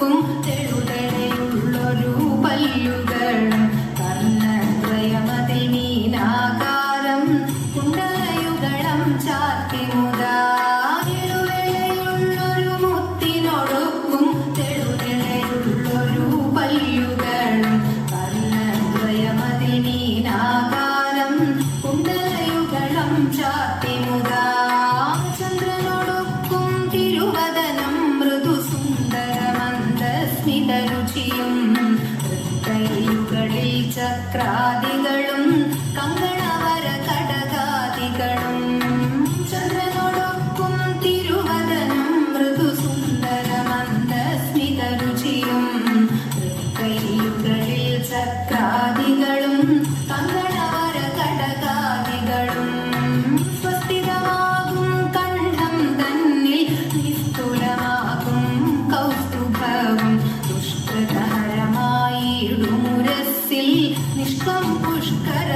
നോക്കും തെളുതലയുള്ളൊരു പല്ലുകളും കർണത്രയമതിൽ മീനാകാരം കുണ്ടലയുകളം ചാത്തി മുതാരുവെള്ളയുള്ളൊരു മുത്തിനൊടുക്കും തെളുതലയുള്ളൊരു പല്ലുകളും കർണത്രയമതിൽ മീനാകാരം കുണ്ടലയുകളം ചാത്തി മുതാ. ചന്ദ്രനൊടുക്കും തിരുവദന Smitha ചക്രാദികളും കങ്ങൾ vamos buscar